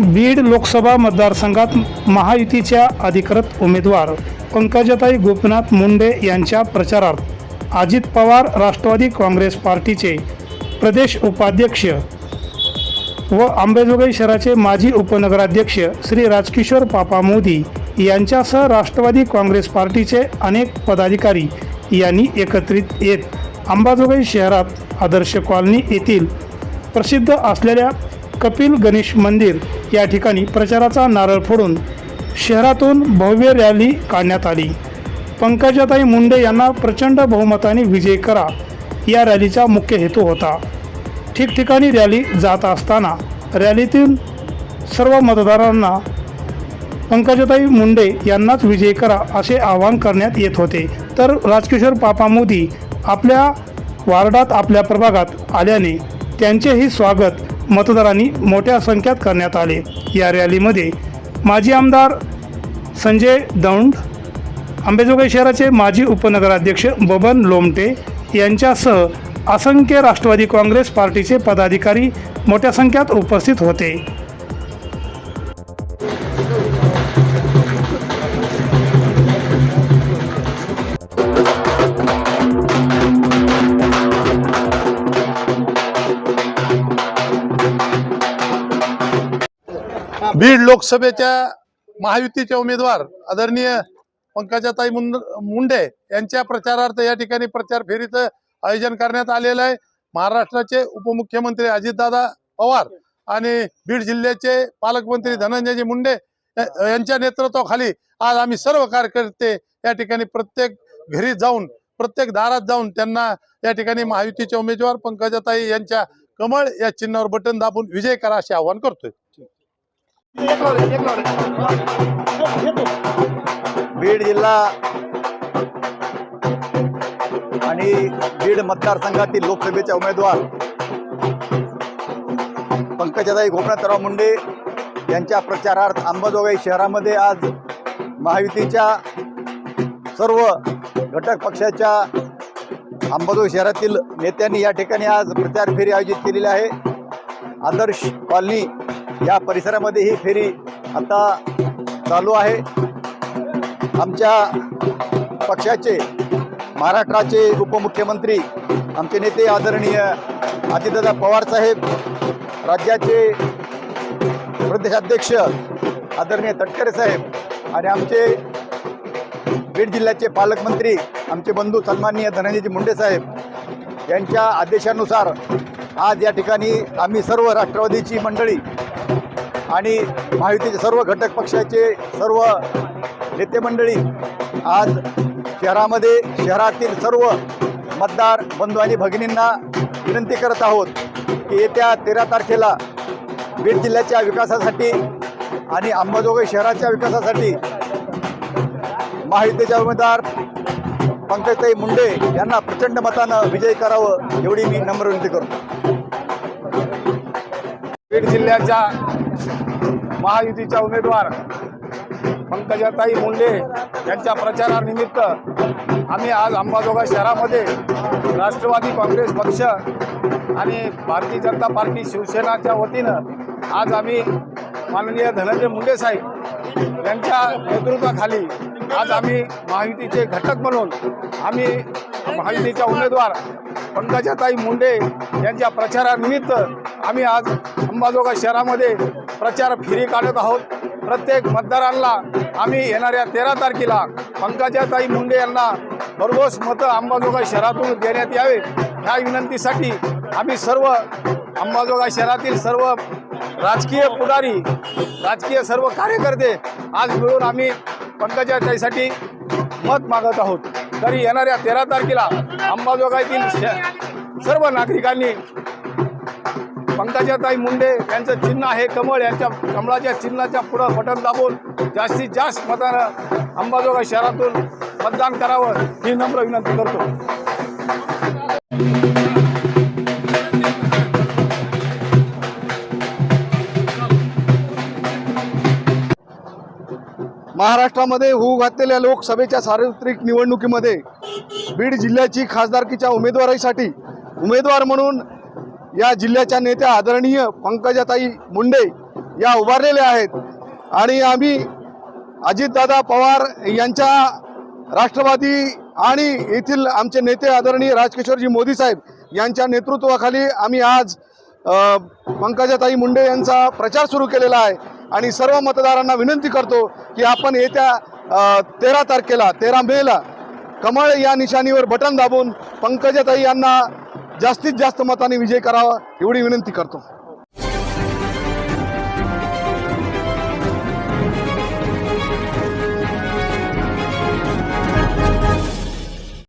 बीड लोकसभा मतदारसंघात महायुतीच्या अधिकृत उमेदवार पंकजाताई गोपीनाथ मुंडे यांच्या प्रचारार्थ अजित पवार राष्ट्रवादी काँग्रेस पार्टीचे प्रदेश उपाध्यक्ष व अंबेजोगाई शहराचे माजी उपनगराध्यक्ष श्री राजकिशोर पापा मोदी यांच्यासह राष्ट्रवादी काँग्रेस पार्टीचे अनेक पदाधिकारी यांनी एकत्रित येत अंबाजोगाई शहरात आदर्श कॉलनी येथील प्रसिद्ध असलेल्या कपिल गणेश मंदिर या ठिकाणी प्रचाराचा नारळ फोडून शहरातून भव्य रॅली काढण्यात आली. पंकजाताई मुंडे यांना प्रचंड बहुमताने विजय करा या रॅलीचा मुख्य हेतू होता. ठिकठिकाणी रॅली जात असताना रॅलीतील सर्व मतदारांना पंकजाताई मुंडे यांनाच विजय करा असे आवाहन करण्यात येत होते. तर राजकिशोर पापा मोदी आपल्या वार्डात आपल्या प्रभागात आल्याने त्यांचेही स्वागत मतदारांनी मोठ्या संख्यात करण्यात आले. या रॅलीमध्ये माजी आमदार संजय दौंड अंबेजोगाई शहराचे माजी उपनगराध्यक्ष बबन लोमटे यांच्यासह असंख्य राष्ट्रवादी काँग्रेस पार्टीचे पदाधिकारी मोठ्या संख्यात उपस्थित होते. बीड लोकसभेच्या महायुतीचे उमेदवार आदरणीय पंकजाताई मुंड मुंडे यांच्या प्रचारार्थ या ठिकाणी प्रचार फेरीचं आयोजन करण्यात आलेलं आहे. महाराष्ट्राचे उपमुख्यमंत्री अजितदादा पवार आणि बीड जिल्ह्याचे पालकमंत्री धनंजयजी मुंडे यांच्या नेतृत्वाखाली आज आम्ही सर्व कार्यकर्ते या ठिकाणी प्रत्येक घरी जाऊन प्रत्येक दारात जाऊन त्यांना या ठिकाणी महायुतीचे उमेदवार पंकजाताई यांच्या कमळ या चिन्हावर बटन दाबून विजय करा असे आवाहन करतोय. बीड जिल्हा आणि बीड मतदारसंघातील लोकसभेचे उमेदवार पंकजाताई गोपनाथराव मुंडे यांच्या प्रचारार्थ अंबाजोगाई शहरामध्ये आज महायुतीच्या सर्व घटक पक्षाच्या अंबाजोगाई शहरातील नेत्यांनी या ठिकाणी आज प्रचार फेरी आयोजित केलेली आहे. आदर्श कॉलनी या परिसरामध्ये ही फेरी आता चालू आहे. आमच्या पक्षाचे महाराष्ट्राचे उपमुख्यमंत्री आमचे नेते आदरणीय अजितदादा पवार साहेब राज्याचे प्रदेशाध्यक्ष आदरणीय तटकरे साहेब आणि आमचे बीड जिल्ह्याचे पालकमंत्री आमचे बंधू सन्माननीय धनंजयजी मुंडे साहेब यांच्या आदेशानुसार आज या ठिकाणी आम्ही सर्व राष्ट्रवादीची मंडळी आणि महायुतीचे सर्व घटक पक्षाचे सर्व नेते मंडळी आज शहरामध्ये शहरातील सर्व मतदार बंधू आणि भगिनींना विनंती करत आहोत की येत्या तेरा तारखेला बीड जिल्ह्याच्या विकासासाठी आणि अंबाजोगाई शहराच्या विकासासाठी महायुतीचे उमेदवार पंकजताई मुंडे यांना प्रचंड मतानं विजयी करावं एवढी मी नम्र विनंती करतो. बीड जिल्ह्याच्या महायुतीच्या उमेदवार पंकजाताई मुंडे यांच्या प्रचारानिमित्त आम्ही आज अंबाजोगाई शहरामध्ये राष्ट्रवादी काँग्रेस पक्ष आणि भारतीय जनता पार्टी शिवसेनाच्या वतीनं आज आम्ही माननीय धनंजय मुंडे साहेब यांच्या नेतृत्वाखाली आज आम्ही महायुतीचे घटक म्हणून आम्ही महायुतीच्या उमेदवार पंकजाताई मुंडे यांच्या प्रचारानिमित्त आम्ही आज अंबाजोगा शहरामध्ये प्रचार फेरी काढत आहोत. प्रत्येक मतदारांना आम्ही येणाऱ्या तेरा तारखेला पंकजाताई मुंडे यांना भरघोस मतं अंबाजोगाई शहरातून देण्यात यावे ह्या विनंतीसाठी आम्ही सर्व अंबाजोगाई शहरातील सर्व राजकीय पुढारी राजकीय सर्व कार्यकर्ते आज मिळून आम्ही पंकजाताईसाठी मत मागत आहोत. तरी येणाऱ्या तेरा तारखेला अंबाजोगाईतील श- सर्व नागरिकांनी पंकजाताई मुंडे यांचं चिन्ह आहे कमळ यांच्या कमळाच्या चिन्हाच्या पुढं बटन दाबून जास्तीत जास्त मतानं अंबाजोगाई शहरातून मतदान करावं ही नम्र विनंती करतो. महाराष्ट्रामध्ये होऊ घातलेल्या लोकसभेच्या सार्वत्रिक निवडणुकीमध्ये बीड जिल्ह्याची खासदारकीच्या उमेदवारीसाठी उमेदवार म्हणून या जिल्ह्याच्या नेत्या आदरणीय पंकजाताई मुंडे या उभारलेल्या आहेत. आणि आम्ही अजितदादा पवार यांच्या राष्ट्रवादी आणि येथील आमचे नेते आदरणीय राजकिशोरजी मोदी साहेब यांच्या नेतृत्वाखाली आम्ही आज पंकजाताई मुंडे यांचा प्रचार सुरू केलेला आहे. आणि सर्व मतदारांना विनंती करतो की आपण येत्या तेरा तारखेला तेरा मेला कमळ या निशाणीवर बटन दाबून पंकजाताई यांना जास्तीत जास्त मताने विजय करावा एवढी विनंती करतो.